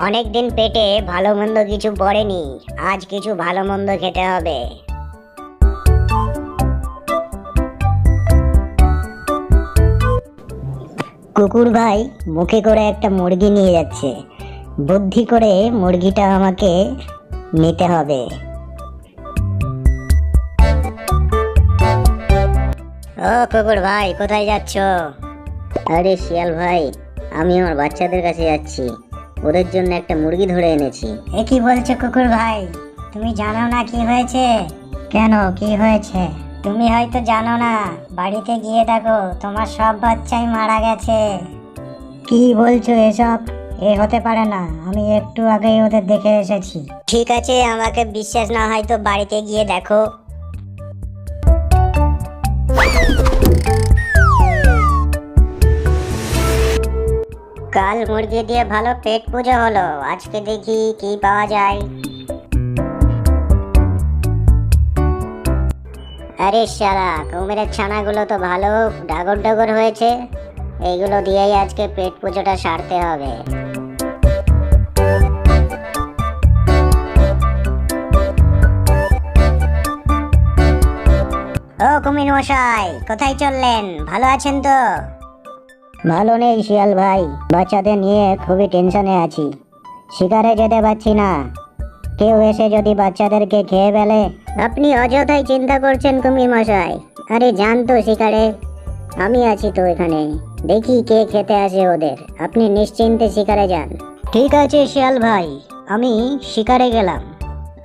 অনেক দিন পেটে ভালো মন্দ কিছু পড়েনি, আজ কিছু ভালো মন্দ খেতে হবে। কুকুর ভাই মুখে করে একটা মুরগি নিয়ে যাচ্ছে। বুদ্ধি করে মুরগিটা আমাকে নিতে হবে। ও কুকুর ভাই, কোথায় যাচ্ছ? আরে শিয়াল ভাই, আমি আমার বাচ্চাদের কাছে যাচ্ছি। ওদের জন্য একটা মুরগি ধরে এনেছি। এ কি বলছো কুকুর ভাই? তুমি জানো না কি হয়েছে? কেন? কি হয়েছে? তুমি হয়তো জানো না। বাড়িতে গিয়ে দেখো তোমার সব বাচ্চাই মারা গেছে। কি বলছো এসব? এ হতে পারে না আমি একটু আগেই ওদের দেখে এসেছি। ঠিক আছে আমাকে বিশ্বাস না হয় তো বাড়িতে গিয়ে দেখো। কাল মুরগি দিয়ে ভালো পেট পুজো হলো। আজকে দেখি কি পাওয়া যায়। আরে শালা, কুমিরের ছানাগুলো তো ভালো, ডাগর ডাগর হয়েছে। এইগুলো দিয়েই আজকে পেট পুজোটা সারতে হবে। ও কুমির মশাই কোথায় চললেন? ভালো আছেন তো? ভালো নেই শিয়াল ভাই। বাচ্চাদের নিয়ে খুবই টেনশনে আছি। শিকারে যেতে পারছি না। কেউ এসে যদি বাচ্চাদেরকে খেয়ে ফেলে, আপনি অযথাই চিন্তা করছেন কুমির মশাই। আরে যান তো শিকারে। আমি আছি তো এখানে। দেখি কে খেতে আসে ওদের। আপনি নিশ্চিন্তে শিকারে যান। ঠিক আছে শিয়াল ভাই, আমি শিকারে গেলাম।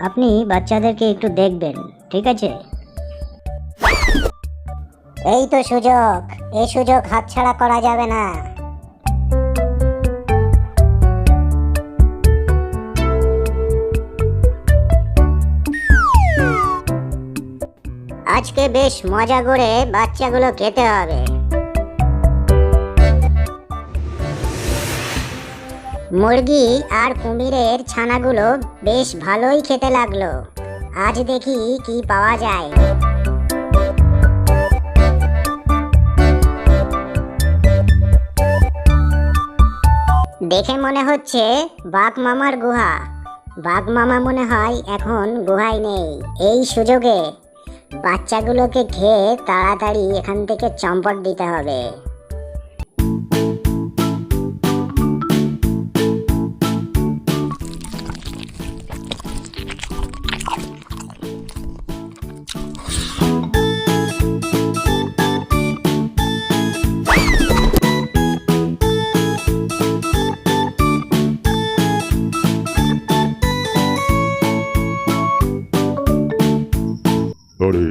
আপনি বাচ্চাদেরকে একটু দেখবেন, ঠিক আছে? এই তো সুযোগ। এই সুযোগ হাতছাড়া করা যাবে না। আজকে বেশ মজা করে বাচ্চাগুলো খেতে হবে। মুরগি আর কুমিরের ছানাগুলো বেশ ভালোই খেতে লাগল। আজ দেখি কি পাওয়া যায়। দেখে মনে হচ্ছে বাঘ মামার গুহা। বাঘ মামা মনে হয় এখন গুহায় নেই। এই সুযোগে বাচ্চাগুলোকে খেয়ে তাড়াতাড়ি এখান থেকে চম্পট দিতে হবে। আরে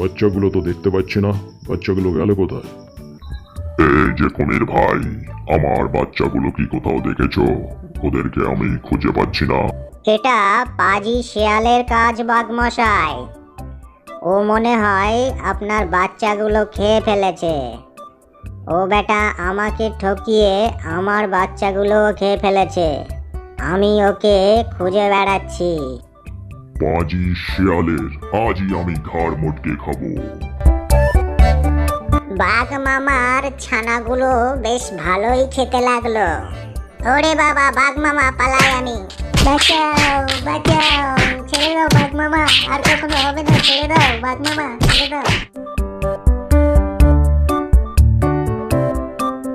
বাচ্চাগুলো তো দেখতে পাচ্ছি না। বাচ্চাগুলো গেল কোথায়? এই যে কুমির ভাই আমার বাচ্চাগুলো কি কোথাও দেখেছ? ওদেরকে আমি খুঁজে পাচ্ছি না। এটা পাজি শেয়ালের কাজ বাঘ মশাই ও মনে হয় আপনার বাচ্চাগুলো খেয়ে ফেলেছে। ও বেটা আমাকে ঠকিয়ে আমার বাচ্চাগুলো খেয়ে ফেলেছে। আমি ওকে খুঁজে বেড়াচ্ছি। পাঁজি শিয়ালের, আজই আমি ঘাড় মোটকে খাব। বাঘ মামার ছানাগুলো বেশ ভালোই খেতে লাগল। ওরে বাবা, বাঘ মামা, পালাই আমি। বাঁচাও বাঁচাও, ছেড়ে দাও বাঘ মামা, আর কখনো হবে না, ছেড়ে দাও, বাঘ মামা, ছেড়ে দাও।